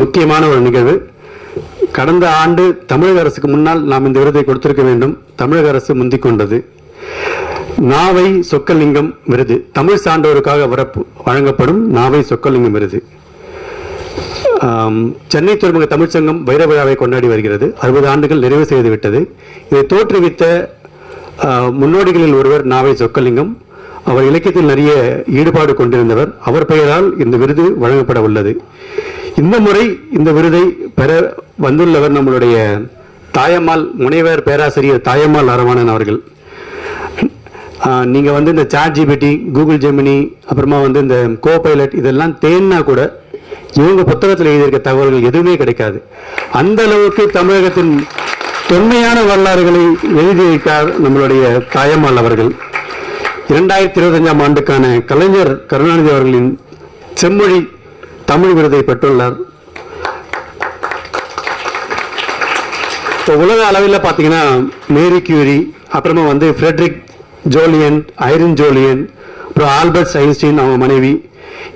முக்கியமான ஒரு நிகழ்வு. கடந்த ஆண்டு தமிழக அரசுக்கு முன்னால் நாம் இந்த விருதை கொடுத்திருக்க வேண்டும். தமிழக அரசு முந்திக் கொண்டது. நாவை சொக்கலிங்கம் விருது. தமிழ் சான்றோருக்காக வரப்பு வழங்கப்படும் நாவை சொக்கலிங்கம் விருது. சென்னை துறைமுக தமிழ்ச்சங்கம் வைர விழாவை கொண்டாடி வருகிறது. அறுபது ஆண்டுகள் நிறைவு செய்துவிட்டது இதை தோற்றுவித்த முன்னோடிகளில் ஒருவர் நாவை சொக்கலிங்கம். அவர் இலக்கியத்தில் நிறைய ஈடுபாடு கொண்டிருந்தவர். அவர் பெயரால் இந்த விருது வழங்கப்பட உள்ளது இந்த முறை இந்த விருதை பெற வந்துள்ளவர் நம்மளுடைய தாயம்மாள் முனைவர் பேராசிரியர் தாயம்மாள் அரவாணன் அவர்கள். நீங்கள் வந்து இந்த சாட் ஜிபிடி கூகுள் ஜெமினி அப்புறமா வந்து இந்த கோ பைலட் இதெல்லாம் தேன்னா கூட இவங்க புத்தகத்தில் எழுதியிருக்க தகவல்கள் எதுவுமே கிடைக்காது. அந்த அளவுக்கு தமிழகத்தின் தொன்மையான வரலாறுகளை எழுதியிருக்கார் நம்மளுடைய தாயம்மாள் அவர்கள். இரண்டாயிரத்தி இருபத்தஞ்சாம் ஆண்டுக்கான கலைஞர் கருணாநிதி அவர்களின் செம்மொழி தமிழ் விருதை பெற்றுள்ளார். இப்போ உலக அளவில் பார்த்தீங்கன்னா மேரி கியூரி அப்புறமா வந்து ஃப்ரெட்ரிக் ஜோலியன் ஐரின் ஜோலியன் அப்புறம் ஆல்பர்ட் ஐன்ஸ்டீன் அவங்க மனைவி.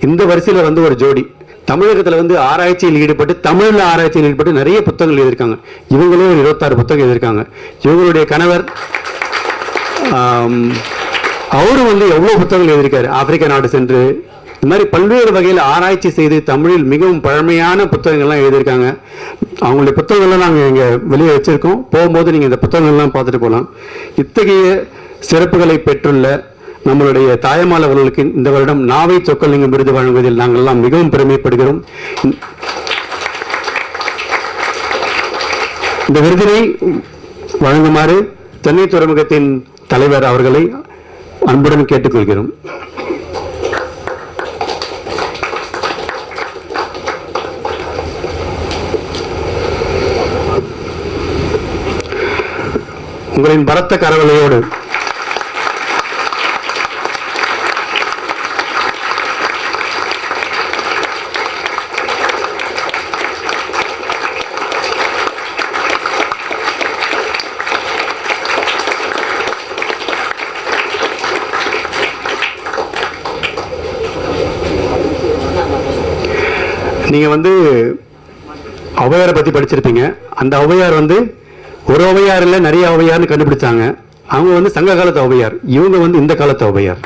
இந்த வரிசையில் வந்து ஒரு ஜோடி. தமிழகத்தில் வந்து ஆராய்ச்சியில் ஈடுபட்டு தமிழில் ஆராய்ச்சியில் ஈடுபட்டு நிறைய புத்தகங்கள் எழுதியிருக்காங்க. இவங்களும் ஒரு இருபத்தாறு புத்தகம் எழுதியிருக்காங்க. இவங்களுடைய கணவர் அவரும் வந்து எவ்வளோ புத்தகங்கள் எழுதியிருக்காரு? ஆப்பிரிக்க நாடு சென்று இந்த மாதிரி பல்வேறு வகையில் ஆராய்ச்சி செய்து தமிழில் மிகவும் பழமையான புத்தகங்கள்லாம் எழுதியிருக்காங்க. அவங்களுடைய புத்தகங்கள்லாம் நாங்கள் இங்கே வெளியே வச்சுருக்கோம். போகும்போது நீங்கள் இந்த புத்தகங்கள்லாம் பார்த்துட்டு போகலாம். இத்தகைய சிறப்புகளை பெற்றுள்ள நம்மளுடைய தாயமாளவர்களுக்கு இந்த வருடம் நாவை சொக்கலிங்கம் விருது வழங்குவதில் நாங்கள் எல்லாம் மிகவும் பெருமைப்படுகிறோம். இந்த விருதினை வழங்குமாறு சென்னை துறைமுகத்தின் தலைவர் அவர்களை அன்புடன் கேட்டுக்கொள்கிறோம். உங்களின் பலத்த கரவலையோடு. நீங்கள் வந்து ஔவையாரை பற்றி படிச்சிருப்பீங்க. அந்த ஔவையார் வந்து ஒரு ஔவையார் இல்ல நிறைய ஔவையார்னு கண்டுபிடிச்சாங்க. அவங்க வந்து சங்க காலத்து ஔவையார். இவங்க வந்து இந்த காலத்து ஔவையார்.